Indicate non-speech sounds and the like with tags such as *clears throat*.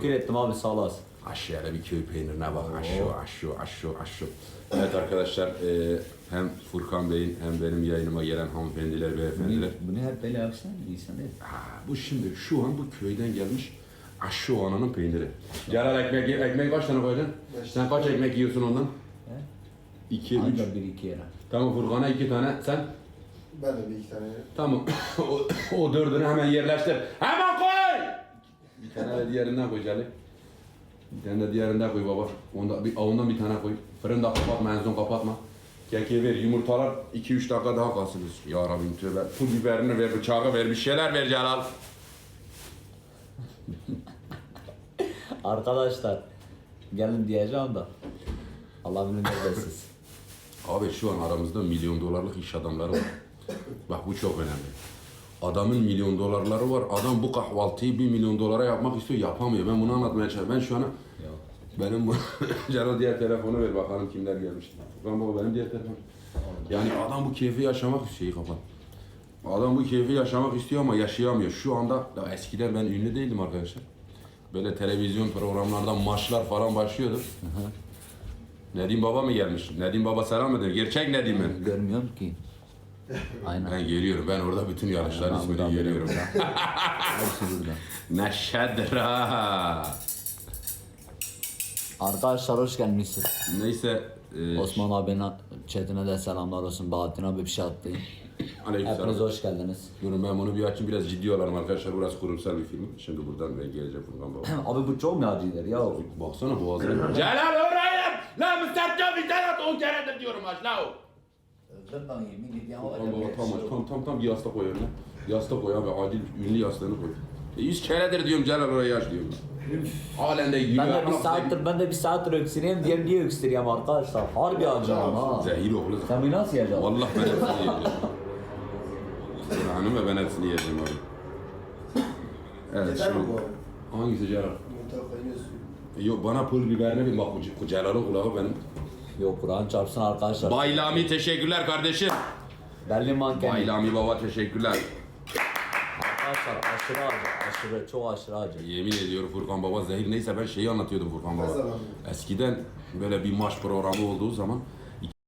Teşekkür ettim abi sağ olasın. Aşağıya bir köy peynirine bak. Aşağı, aşağı, aşağı, aşağı. Evet arkadaşlar, e, hem Furkan Bey'in hem benim yayınıma gelen hanımefendiler, beyefendiler. Bunu hep böyle yapsan insan değil. Ha, bu şimdi şu an bu köyden gelmiş aşı ananın peyniri. Celal ekmek, ekmek kaç tane koydun? Sen kaç ekmek yiyorsun ondan? He? İki, üç. Ancak bir iki yere. Tamam Furkan'a iki tane, sen? Ben de bir iki tane. Tamam. *coughs* o, o dördünü hemen yerleştir. Hemen! Bir tane de diğerinden koy Celal. Bir tane de diğerinden koy baba. Onda, bir, ondan bir tane koy. Fırında kapatma, en son kapatma. Keki ver, yumurtalar 2-3 dakika daha kalsın. Ya Rabbim tövbe. Pul biberini ver, bıçağı ver, bir şeyler ver Celal. *laughs* Arkadaşlar gelin diyeceğim da Allah bilir neredesiniz. Abi şu an aramızda milyon dolarlık iş adamları var. Bak bu çok önemli. Adamın milyon dolarları var. Adam bu kahvaltıyı bir milyon dolara yapmak istiyor, yapamıyor. Ben bunu anlatmaya çalışıyorum. Ben şu an benim bu *laughs* Cano diğer telefonu ver bakalım kimler gelmiş. Furkan baba benim diğer telefon. Yani adam bu keyfi yaşamak istiyor kapat. Adam bu keyfi yaşamak istiyor ama yaşayamıyor. Şu anda ya eskiden ben ünlü değildim arkadaşlar. Böyle televizyon programlardan maçlar falan başlıyordu. Nedim Baba mı gelmiş? Nedim Baba selam eder. Gerçek Nedim mi? Görmüyorum ki. Aynen. Ben geliyorum. Ben orada bütün yarışların Aynen, ismini geliyorum. Hepsi burada. *laughs* Neşedir ha. Arkadaşlar hoş gelmişsiniz. Neyse. E, Osman abine, Çetin'e de selamlar olsun. Bahattin abi bir şey attı. Aleykümselam. Hepiniz hoş geldiniz. Durun ben bunu bir açayım biraz ciddi olalım arkadaşlar. Burası kurumsal bir film. Şimdi buradan ben geleceğim Furkan Baba. *clears throat* abi bu çok mu acıdır ya? Baksana boğazına. Celal oraya! La müstahcı bir tane on keredir diyorum aç la o. Gidiyor Tamam baba tamam aç. Tam tam tam bir yastık koy önüne. Yastık koy abi acil ünlü yastığını koy. E, yüz keredir diyorum Celal oraya aç diyorum. Halen de gülüyor. Ben de bir saattir, ben de bir saattir öksüreyim diye niye öksüreyim arkadaşlar? Harbi acıyorum ha. Zehir oğlu. Sen bunu nasıl yiyeceksin? Vallahi ben hepsini yiyeceğim. Hanım ve ben hepsini yiyeceğim abi. Evet Yeter şimdi. Hangisi Celal? Yok bana pul biberini bir bak Celal'ın kulağı benim. Yok Kur'an çarpsın arkadaşlar. Baylami teşekkürler kardeşim. Berlin mankeni. Baylami baba teşekkürler. Arkadaşlar aşırı acı. Aşırı, çok aşırı acı. Yemin ediyorum Furkan Baba zehir neyse ben şeyi anlatıyordum Furkan Baba. Eskiden böyle bir maç programı olduğu zaman